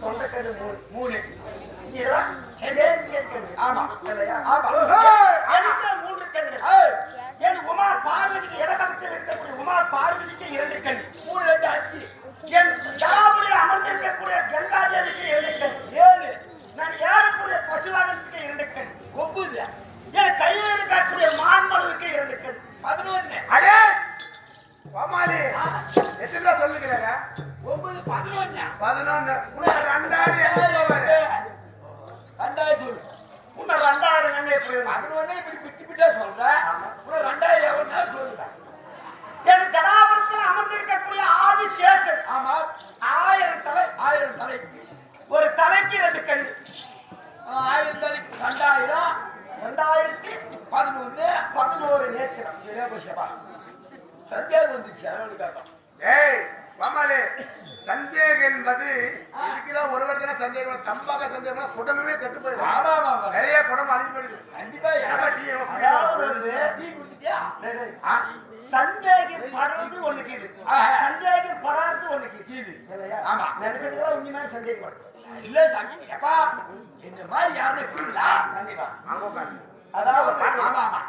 சொந்தக்கண்ணு மூணு. மூணு இதெல்லாம் ஆமா. இல்லையா? ஆமா எனக்கு மூன்று கண்கள் ஏய், என் உமா பார்வதிக்கு இடப்பக்கத்தில் இருக்கக்கூடிய உமா பார்வதிக்கு இரண்டு கண் மூணு ரெண்டு அஞ்சு என் ஜலாபுரியில் அமர்ந்திருக்கக்கூடிய கங்காதேவிக்கு இரண்டு கண் ஏழு நான் ஏறக்கூடிய பசுவாகத்துக்கு இரண்டு கண் ஒன்பது என் கையில் இருக்கக்கூடிய மான்மனுவுக்கு இரண்டு கண் பதினொன்னு அடே கோமாளி எத்தனை சொல்லுகிறாங்க ஒன்பது பதினொன்னு பதினொன்னு உனக்கு ரெண்டாயிரம் எங்க போவாரு ரெண்டாயிரம் சொல்லு இன்னும் ரெண்டாயிரம் கண்ணே போயிடும் பதினொன்னு இப்படி பிட்டு பிட்டா சொல்ற அப்புறம் ரெண்டாயிரம் எவ்வளவு சொல்லுறேன் என் ஜடாபுரத்தில் அமர்ந்திருக்கக்கூடிய ஆதிசேஷன் ஆமா ஆயிரம் தலை ஆயிரம் தலை ஒரு தலைக்கு இரண்டு கண் ஆ, ஆயிரம் தலைக்கு ரெண்டாயிரம் ரெண்டாயிரத்தி பதினொன்னு பதினோரு நேத்திரம் சரியா போச்சப்பா சந்தேகம் வந்துச்சு அதோட கேட்கும் ஏய் கோமாளி சந்தேகம் என்பது இதுக்குதான் ஒரு இடத்துல சந்தேகம் தம்பாக சந்தேகம் குடும்பமே கெட்டு போயிடும் ஆமா ஆமா ஆமா. நிறைய குடும்பம் அழிஞ்சு போயிடுது கண்டிப்பா ஏன்னா எனக்கு டீ எல்லாம் அதாவது குடிக்கிறது. வந்து டீ குடிச்சிட்டியா டேய், டேய், ஆ, சந்தேகப்படுறது ஒண்ணுக்கு இது ஆ. சந்தேகப்படாதது ஒண்ணுக்கு இது இது இல்லையா? ஆமா. மாதிரி சந்தேகப்படுறது இல்ல எப்பா இந்த மாதிரி யாருமே கூடலா கண்டிப்பா. அதாவது ஆமா ஆமா.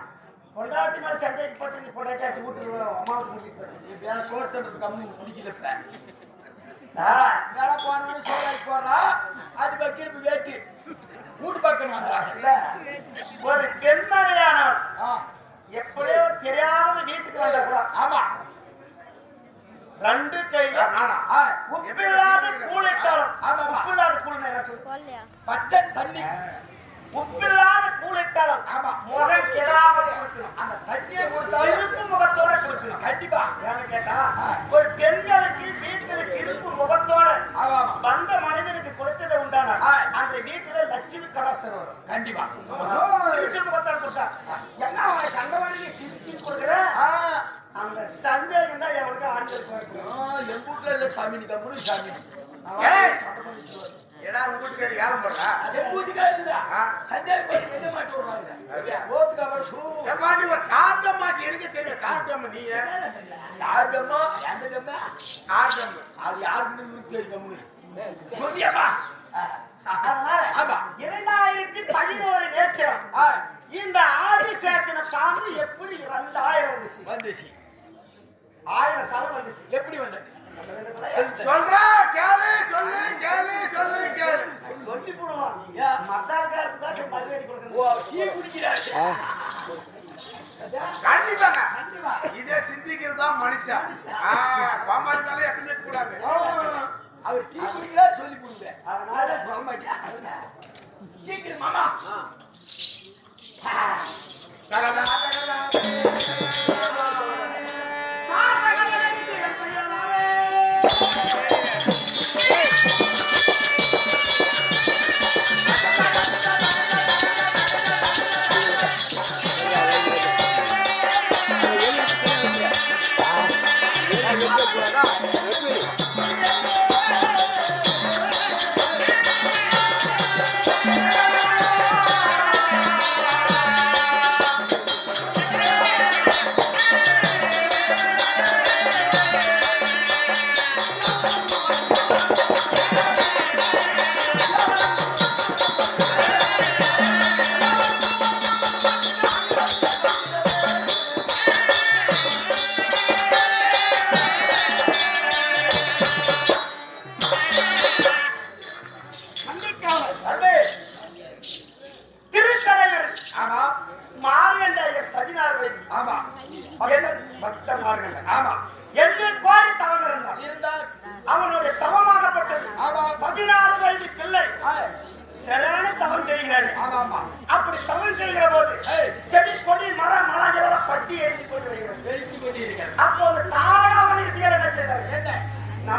பொண்டாட்டி மேல சந்தேகப்பட்டு நீ பொண்டாட்டி அட்டி விட்டு அம்மாவுக்கு போய். இப்ப சோறு தண்டு கம்மி குடிக்கல இப்ப. போனவனு சோறாக்கி போடுறா. அது வைக்கிறப்ப வேட்டு வீட்டு பக்கம் வந்துடுறாங்க இல்ல ஒரு பெண்மணியானவள் ஆ, எப்படியோ தெரியாதவ வீட்டுக்கு வந்தா கூட ஆமா. ரெண்டு கையில நானா? ஆ, உப்பில்லாத கூலிட்டாலும் ஆமா, ஆமா. உப்பில்லாத கூலினா என்ன சொல்லு பச்சை தண்ணி உப்பில்லாத கூலிட்டாலும் ஆமா. முகம் கெடாமல் கொடுக்கணும் அந்த தண்ணியை கொடுத்தாலும் சிரிப்பு முகத்தோட கொடுக்கணும் கண்டிப்பா ஏன்னு கேட்டா ஒரு பெண்களுக்கு வீட்டுல சிரிப்பு முகத்தோட வந்த மனிதனுக்கு கொடுத்ததை உண்டான. அந்த வீட்டுல லட்சுமி கடாசனம் வரும் கண்டிப்பா சிரிச்சு முகத்தோட கொடுத்தா என்ன அவனை கண்டவனுக்கு சிரிச்சு கொடுக்குற ஆ, அந்த சந்தேகம் தான் என் வீட்டுல இல்ல சாமி நீ கம்முனு சாமி ஏடா உங்க போடுறா என் வீட்டுக்காரர் இல்ல சந்தேகம் பண்ணி வெளிய மாட்டி விடுறாங்க ஓத்துக்கு அப்புறம் நீ ஒரு கார்டம் மாசி தெரியும் கார்டம் நீ யார் எந்த கம்மா கார்டம் அது யாருன்னு இவருக்கு தெரியும் சொல்லியப்பா ஆமா இரண்டாயிரத்தி பதினோரு நேத்திரம் இந்த ஆதிசேஷன பாம்பு எப்படி ரெண்டாயிரம் வந்துச்சு வந்துச்சு ஆயிரம் தலை வந்துச்சு. எப்படி வந்தது? சொல்றா கேளு சொல்லு கேளு சொல்லு கேளு. சொல்லி போடுவான் ஏன்? மத்தாருக்காருக்கு காசு மரியாதை ஓ கொடுக்கணும் டீ குடிக்கிறாரு. கண்டிப்பாங்க. கண்டிப்பா. இதே சிந்திக்கிறது தான் மனுஷன். பாம்பாடுத்தாலே எப்பவுமே கூடாது. அவர் டீ குடிக்கிறாரு சொல்லி கொடுங்க. அதனால அதனால சொல்ல மாட்டியா சீக்கிரம் மாமா.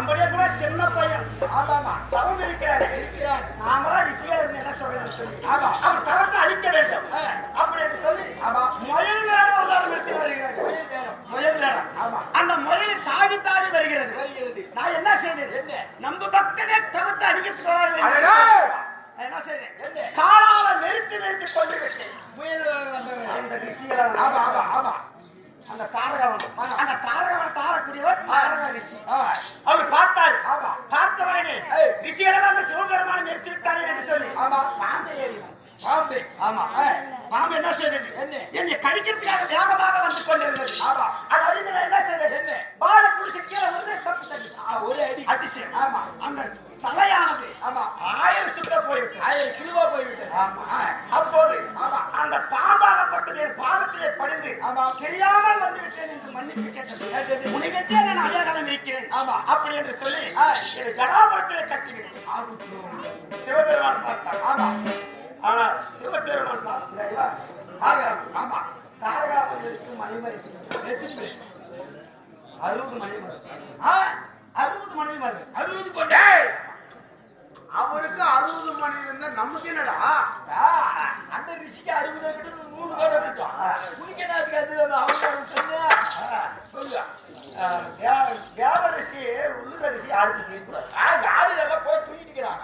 நம்மளே கூட சின்ன பையன். ஆமா ஆமா தவம் இருக்கிறாரு. இருக்கிறான் நாமளா ரிஷிகள் என்ன சொல்லணும்னு சொல்லி. ஆமா. அவன் தவத்தை அழிக்க வேண்டும். ஆ. அப்படி என்று சொல்லி ஆமா. முயல் வேடம் உதாரணம் எடுத்து நேரம் முயல் வேடம் ஆமா. அந்த முயல் தாவி தாவி வருகிறது. வருகிறது. நான் என்ன செய்தேன்? நம்ம பக்தனே தவத்தை அடிக்கிறதுக்கு வராது. என்ன செய்தேன்? காலால நிறுத்தி நிறுத்தி கொண்டு விட்டேன். முயல் அந்த ரிஷிகளை ஆமா ஆமா ஆமா. அந்த தாரகவன். அந்த தாரகவனை தாழக்கூடியவர் தாரக ரிஷி அவர் பார்த்தாரு ஆமா. பார்த்த உடனே உடனே ஏய். ரிஷிகளெல்லாம் அந்த சிவபெருமானை மெரிசி விட்டானே என்று சொல்லி ஆமா. பாம்பை ஏறினான் பாம்பு ஆமா. பாம்பு என்ன செய்தது என்ன? கடிக்கிறதுக்காக வேகமாக வந்து கொண்டிருந்தது. அது அறிந்து என்ன செய்தது என்ன? பால புடிச்சு கீழே வந்து தப்பு ஒரு அடி அதிசயம் ஆமா. அந்த தலையானது ஆமா. ஆயிரம் சுற்ற போயிட்டு ஆயிரம் கிலோவா போய்விட்டது ஆமா. அப்போது ஆமா. அந்த என் ஆமா. தெரியாமல் வந்து விட்டேன் என்று மன்னிப்பு கேட்டது. உனக்கே நான் அடையாளம் இருக்கிறேன் ஆமா. அப்படி என்று சொல்லி. என்னை ஜடாபுரத்திலே கட்டிவிட்டேன் ஆகுட்டும். சிவபெருமான் பார்த்தார் ஆமா ஆனால் சிவபெருமான் பார்த்தார் தாரகா ஆமா தாரகாபுரத்திற்கு மணிமறை எத்தனை? அறுபது மணிமறை ஆ, அறுபது மணிமறை அறுபது கொண்டே அவருக்கு அறுபது மணி இருந்தா நமக்கு என்னடா ஆ, அந்த ரிஷிக்கு அறுபது கிட்ட நூறு கோடை கிட்டும் உனக்கு என்ன அதுக்கு அது அவங்க சொன்ன சொல்லு தேவரிசி உள்ளுர ரிஷி யாருக்கு தெரியக்கூடாது ஆ, யாரு எல்லாம் போற தூக்கிட்டுக்கிறாங்க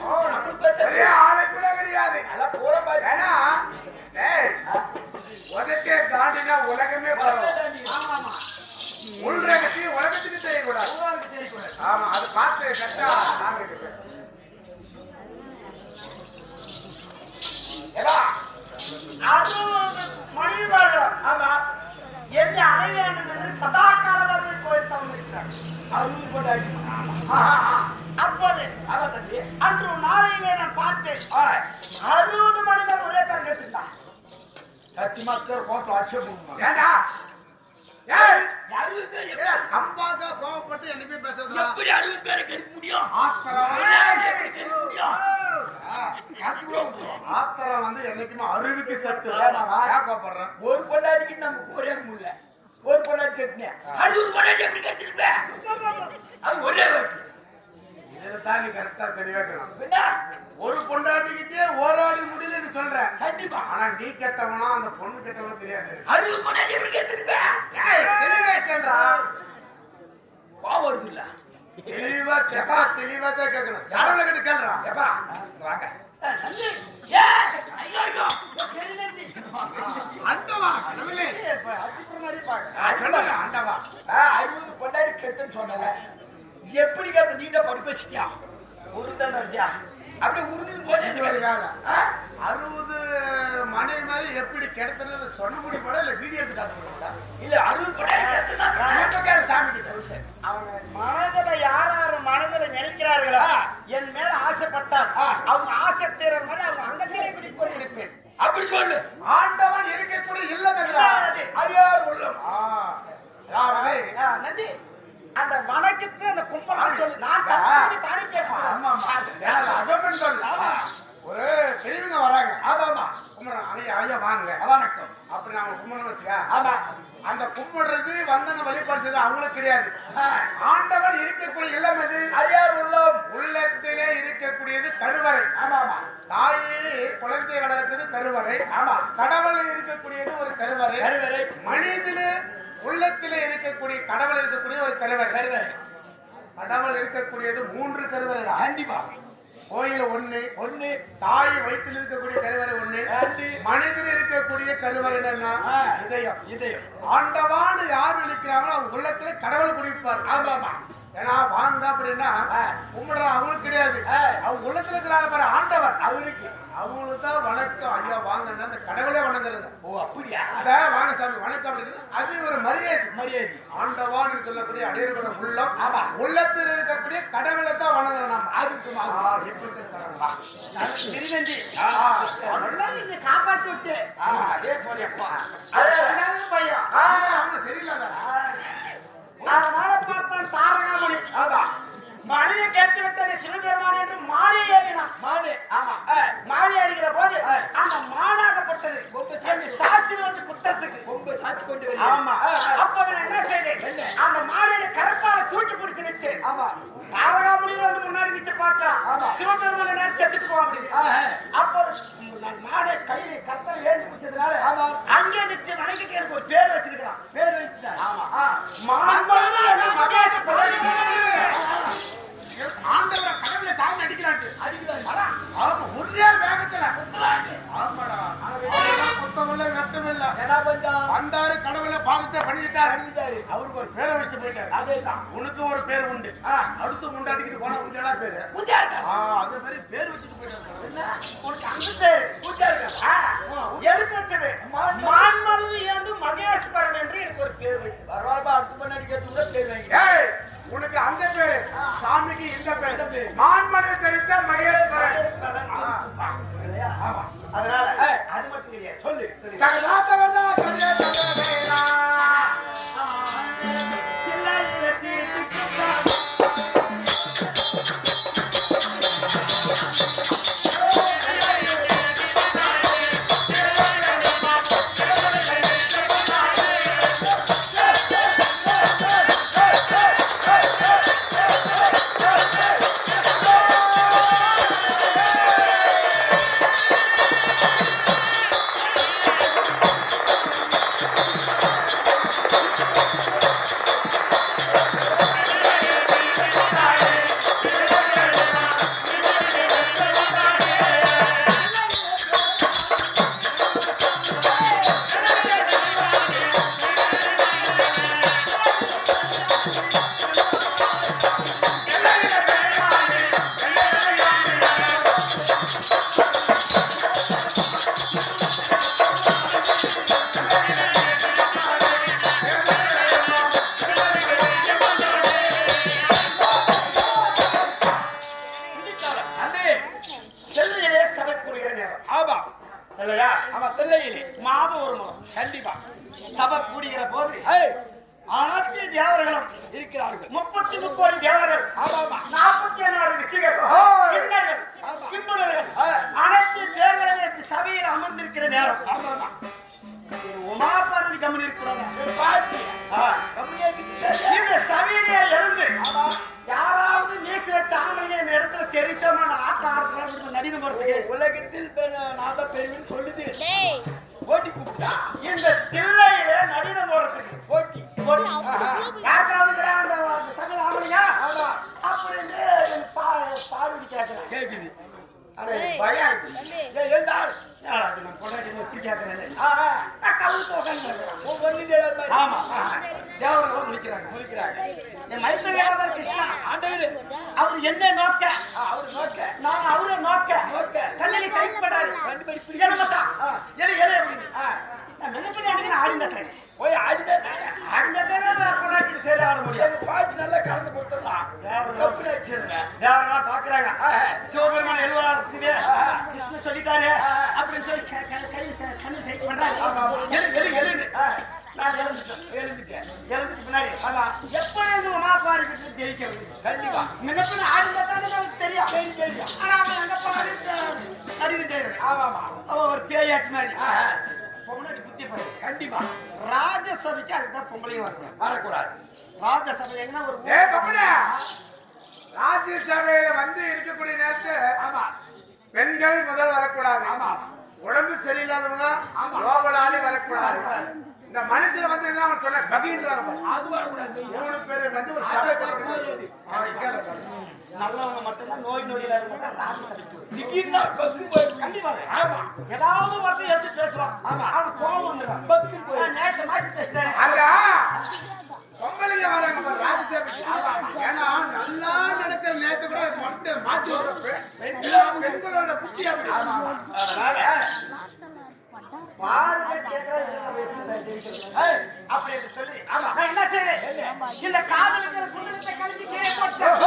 ஓ நம்மளுக்கு பெற்றது பெரிய ஆளை கூட கிடையாது எல்லாம் போற பாரு ஏன்னா டேய், உதட்டே தாண்டினா உலகமே பரவும் ஆமா ஆமா உள் ரகசியம் உலகத்துக்கு தெரியக்கூடாது ஊராருக்கு தெரியக்கூடாது ஆமா அது பார்த்து கரெக்டா நாங்க கிட்ட பேசுறோம். ஏடா அறுபது மணிமரம் ஆமா என்னை அடைய வேண்டும் என்று சதா காலமாக கோயில் தவம் அறுபது கொண்டாடி அப்போது ஆமா அன்று நாளையிலே நான் பார்த்தேன் அறுபது மணி நேரம் ஒரே தரம் எடுத்துட்டான் சத்தி மக்கள் ஆட்சேபம் ஏண்டா? கம்பாக்கா கோவப்பட்டு என்னைக்குமே பேசாதடா. எப்படி அறுபது பேரை கெடுக்க முடியும்? எப்படி கெடுக்க முடியும். ஆத்திரம் வந்து என்னைக்குமே அருவிக்கு சத்து. கோவப்படுறேன்? ஒரு பொண்டாட்டிக்கு நம்ம ஒரே முடியல. ஒரு பொண்டாட்டி கட்டினேன் அறுபது பொண்டாட்டி எப்படி கட்டிருப்பேன் அது ஒரே வாட்டி இதுல தான் நீ கரெக்டா தெளிவாக்கணும் என்ன ஒரு பொண்டாட்டிக்கிட்டே ஓராடி முடியலன்னு சொல்றேன். கண்டிப்பா. ஆனா நீ கெட்டவனா அந்த பொண்ணு கெட்டவனா தெரியாது. அறுபது பொண்டாட்டி எப்படி ஏய், தெளிவா கேள்றா பாவம் வருது இல்ல தெளிவா கேப்பா தெளிவா தான் கேட்கணும் கடவுளை கிட்ட கேள்றா இங்க வாங்க. அறுபது பொண்டாட்டி கெட்டுன்னு சொன்னல எப்படி கருத்து நீண்ட படுக்க வச்சுட்டியா ஒரு தண்டை வச்சியா? அப்படியே உருளி இது போட்டு அறுபது மணி மாதிரி எப்படி கிடைத்தது சொன்ன முடியும் இல்ல வீடியோ எடுத்து காட்டுறீங்களா இல்ல அறுபது கேளு சாமி கிட்ட அவங்க மனதுல யார் யார் மனதுல நினைக்கிறார்களோ ஆ. என் மேல ஆசைப்பட்டால் ஆ. அவங்க ஆசை தீர மாதிரி அவங்க அங்கத்திலே குதிக் கொண்டிருப்பேன் அப்படி சொல்லு ஆண்டவன் இருக்கக்கூடிய இல்லைங்கிறா அதாவது, அடியார் உள்ளம் ஆ, அதாவது ஆ, நந்தி அந்த வணக்கத்து அந்த கும்பல் சொல்லு நான் தானே பேசுறேன் ஆமா ஆமா. சொல். ஒரு தெரிவிங்க வராங்க. ஆமா ஆமா. கும்பிடுறோம் ஐயா ஐயா வாங்க. வணக்கம். அப்படி நாம கும்பிடணும் வச்சுக்க. ஆமா. அந்த கும்பிடுறது வந்தன வழிபாடு செய்யறது அவங்களுக்கு கிடையாது. ஆண்டவன் இருக்கக்கூடிய இல்லம் எது? அடியார் உள்ளம். உள்ளத்திலே இருக்கக்கூடியது கருவறை. ஆமா ஆமா. தாயே குழந்தை வளர்க்கிறது கருவறை. ஆமா. கடவுள் இருக்கக்கூடியது ஒரு கருவறை. கருவறை. மனிதனு உள்ளத்திலே இருக்கக்கூடிய கடவுள் இருக்கக்கூடிய ஒரு கருவறை. கருவறை. கடவுள் இருக்கக்கூடியது மூன்று கருவறைடா கண்டிப்பா. கோயில ஒண்ணு ஒண்ணு. தாய் வயிற்றில் இருக்கக்கூடிய கருவறை ஒண்ணு. மனிதன் இருக்கக்கூடிய கருவறை. இதயம். இதயம். ஆண்டவான்னு யார் நினைக்கிறாங்களோ அவங்க உள்ளத்துல கடவுளை குடிப்பார். ஆமா ஆமா. ஏன்னா வாங்க அப்படின்னா. கும்பிடுற அவங்களுக்கு கிடையாது. அவங்க உள்ளத்துல இருக்கிறாங்க பாரு ஆண்டவன் அவருக்கு. அவங்களுக்கு தான் வணக்கம். ஐயா வாங்கன்னா அந்த கடவுளே வணங்குறது ஓ அப்படியா? வாங்க சாமி வணக்கம் அப்படிங்கிறது அது ஒரு மரியாதை. மரியாதை. ஆண்டவான்னு சொல்லக்கூடிய அடையர்களோட உள்ளம். ஆமா. உள்ளத்தில் இருக்கக்கூடிய கடவுளை தான் வணங்குறோம் நாம. ஆகட்டும் ஆ, ஆகட்டும். எப்படி இருக்கிறாங்களா? திருநந்தி ஆ, நல்லா இதை. காப்பாத்தி விட்டு. அதே போதேப்பா அதே. பையன்? அவங்க சரியில்லாத? அதனால பார்த்தான் தாரகாமணி. ஆமா. மனித கேட்டு விட்டது சிவபெருமான் என்று மாறி ஏறினான் மாடு ஆமா ஆ, மாறி அறிகிற போது. அந்த மானாகப்பட்டது ரொம்ப அந்த சாட்சி வந்து குத்தத்துக்கு ரொம்ப சாட்சி கொண்டு. ஆமா. அப்போது நான் என்ன செய்தேன்? அந்த மாடியை கரத்தால தூக்கி பிடிச்சு நிச்சேன் ஆமா தாரகாமணியில் வந்து முன்னாடி நிச்சு பார்க்கிறான் ஆமா. சிவபெருமான நேரம் செத்துட்டு ஆ, ஆ. அப்போது நான் மாடை கையில கத்தல ஏந்தி பிடிச்சதுனால ஆமா. அங்கே நிச்சு வணங்கிட்டு எனக்கு ஒரு பேர் வச்சிருக்கிறான் பேர் வைத்தார் ஆமா. ஆ, மான்மருது என்று மகேஷ ஆண்டவரை கடவுளை சாமி அடிக்கிறாங்க அடிக்கிறார். ஆமா ஒரே வேகத்துல குத்துறாங்க. ஆமாடா அவரெல்லாம் அவருக்கு ஒரு பேரை வச்சுட்டு போயிட்டாரு. அதேதான். உனக்கு ஒரு பேர் உண்டு. அடுத்து முண்டாட்டிக்கிட்டு போனா பேரு? பூஜா இருக்கா ஆ, அதே மாதிரி பேர் வச்சுட்டு போயிட்டாரு. உனக்கு அந்த பேரு? பூஜா இருக்கா எடுத்து வச்சது. மான் ஏந்து மகேஸ்வரன் என்று எனக்கு ஒரு பேர் வைத்து. பரவாயில்ல அடுத்து பண்ணாடி கேட்டு கூட பேர் வாங்கி. உனக்கு அந்த பேரு. சாமிக்கு இந்த பேரு. தான் பெரியவன் சொல்லுது. போட்டி கூப்பிட்டா. இந்த தில்லையில பயம் என்னடா இது நான் பொண்டாட்டி எப்படி ஆ. நான் கவுத்து உட்காந்து ஆமா. தேவர்கள் முடிக்கிறாங்க முடிக்கிறாங்க என் மைத்திரியாளர் கிருஷ்ணா ஆண்டவரு அவர் என்ன நோக்க. அவர் நோக்க. நான் அவரை நோக்க. நோக்க. கண்ணில் சைக் பண்றாரு. ரெண்டு பேரும் பிடி என்ன மச்சான் ஆ. எலி எலி அப்படின்னு. நான் மெனக்கடி அன்னைக்கு நான் ஆடிந்த தானே போய் ஆடிதான் தானே ஆடிந்த தானே நான் பொண்டாட்டி சரி ஆட முடியாது. எங்க பாட்டு நல்லா கலந்து தேவரெல்லாம் பாக்குறாங்க. சிவபெருமான் எழுவரா இருக்குது. கிருஷ்ண சொல்லிட்டாரு. அப்படின்னு சொல்லி க- க- கை ச- கண்ணில் சைக் பண்றாரு. ஆமா, ஆமா. எலி எலி எலி ஆ, நான் எழுந்துட்டேன் எழுந்துட்டேன். எழுந்துட்டு பின்னாடி. ஆமா. எப்படி இந்த உமா பாருக்கிட்டு தெரிவிக்கிறது கண்டிப்பா. முன்னப்பின் ஆடிந்த தானே நமக்கு தெரியும். தெரியும் தெரியும். ஆனா அவன் அங்க அறிவு செய்யறது. ஆமா ஆமா. அவன் ஒரு பேயாட்டு மாதிரி. பொம்னாடி புத்தி பாரு. கண்டிப்பா. ராஜசபைக்கு அதுதான் பொம்பளையும் வரணும். வரக்கூடாது. ராஜசபை எங்கன்னா ஒரு ராஜ்யசபையில வந்து இருக்கக்கூடிய நேரத்துல ஆமா. பெண்கள் முதல் வரக்கூடாது. ஆமா. உடம்பு சரியில்லாதவங்க ஆமா. லோகலாலே வரக்கூடாது. இந்த மனுஷன் வந்து என்ன அவன் சொன்ன வரக்கூடாது. மூணு பேரு வந்து ஒரு சபை. நல்லவங்க மட்டும்தான் நோய் நொடியில கண்டிப்பாக. ஆமா. ஏதாவது ஒருத்தர் எடுத்து பேசுவான். ஆமா. அவனுக்கு கோவம் வந்துடும். நேற்று மாற்றி பேசிட்டாரு அங்க பொம்பளைங்க வராங்க பாரு ஏன்னா நல்லா நடக்கிற நேரத்தை கூட மொட்டை மாத்தி பெண்களோட புத்தி அப்படி. அதனால அப்படி சொல்லி. நான் என்ன செய்யறேன் இந்த காதலுக்கு குண்டலத்தை கலந்து கீழே போட்டேன்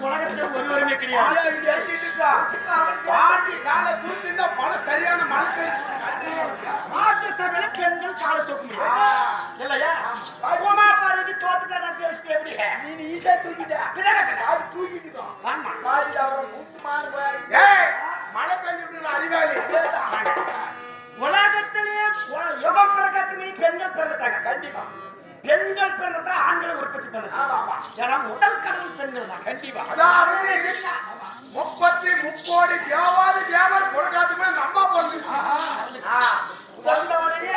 உலகத்தில் ஒருவருமே கிடையாது. மழை சரியான மழை ராஜ்யசபையில பெண்கள் கால தூக்கணும் இல்லையா? உமா பார்வதி தோத்துட்டா தேவஸ்தே எப்படி? நீ ஈஸியா தூக்கிட்டா. பின்னாடி அது தூக்கிட்டு ஆமா. மழை பெஞ்சு அறிவாளி உலகத்திலேயே பெண்கள் பிறக்கத்தாங்க கண்டிப்பா. பெண்கள் பிறந்தா ஆண்களை உற்பத்தி பண்ணுது ஆமா, ஆமா. ஏன்னா முதல் கடவுள் பெண்கள் தான். கண்டிப்பா. அதாவது முப்பத்தி முக்கோடி தேவாதி தேவர் கொடுக்காதுமே அந்த அம்மா பிறந்துச்சு. பிறந்த உடனே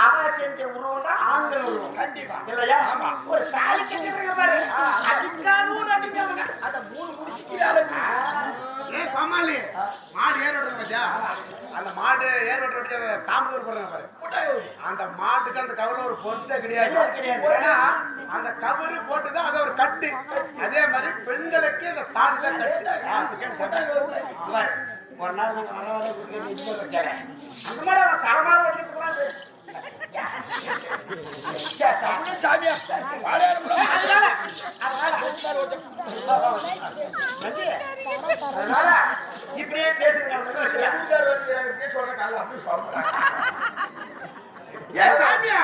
அவ செஞ்ச உருவம் தான் ஆண்கள் உருவம். கண்டிப்பா. இல்லையா? ஆமா. ஒரு தாலி கட்டிடுறாங்க பாரு. அதுக்காக ஒரு அடிமை அவங்க அந்த மூணு முடிச்சுக்கு மாடு ஏர் ஓட்டுறாங்க பாத்தியா? அந்த மாடு ஏர் ஓட்டுற தாமதூர் போடுறாங்க பாரு. அந்த மாட்டுக்கு அந்த கவுல ஒரு பொருட்டே கிடையாது. ஏன்னா அந்த கவுரு போட்டுதான் அது ஒரு கட்டு. அதே மாதிரி பெண்களுக்கு அந்த தாலி தான் கட்டு. ஒரு நாள் வச்சாங்க அந்த மாதிரி அவன் தலைமாற வச்சுக்க கூடாது தமிழ் சாமியா? வாழையாடு கூட அதனால அதனால வந்து, அதனால இப்படியே எப்படியே சொல்ற காலம் அப்படி சொல்ல சாமியா.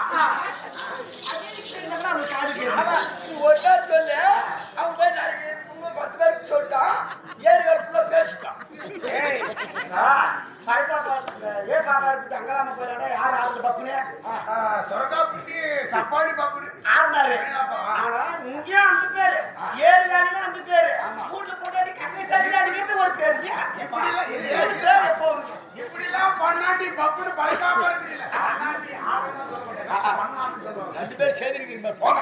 ஆமா, நீ ஒரு பேர் சொல்லு, அவன் போய் இன்னும் பத்து பேருக்கு சொல்லிட்டான், ஏழு பேர் ஆ பேசிட்டான். ஏய் ஆ, சொரக்காப்புட்டி சப்பாடி பாப்புடி ஆனா ஏப்பா? இங்கேயும் அந்த பேரு. ஏறு வேலையில அந்த பேரு. கட்டை சாதி அடிக்கிறது ஒரு பேரு இப்படிலாம் இது- ஏழு பேர் எப்போ வருது? இப்படிலாம் பண்ணாண்டி பப்புன்னு பழக்காம இருக்குல்ல ரெண்டு பேர் சேர்ந்துருக்கீங்க போங்க.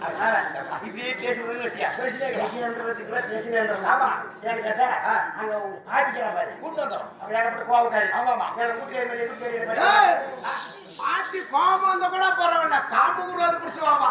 அதனால இப்படியே பேசுறதுன்னு வச்சியா பேசினேன்றதுக்குள்ள பேசினேன்றது ஆமா. ஏன்னு கேட்டா அங்க பாட்டிக்கிறா பாரு. கூட்டு வந்துடும் அவ ஏகப்பட்ட கோவக்காரி. ஆமாமா. மாதிரி ஏய், மாதிரி பாத்தி கோபம் வந்த கூட பரவாயில்ல. காமுகுரு அது புடிச்சுவாமா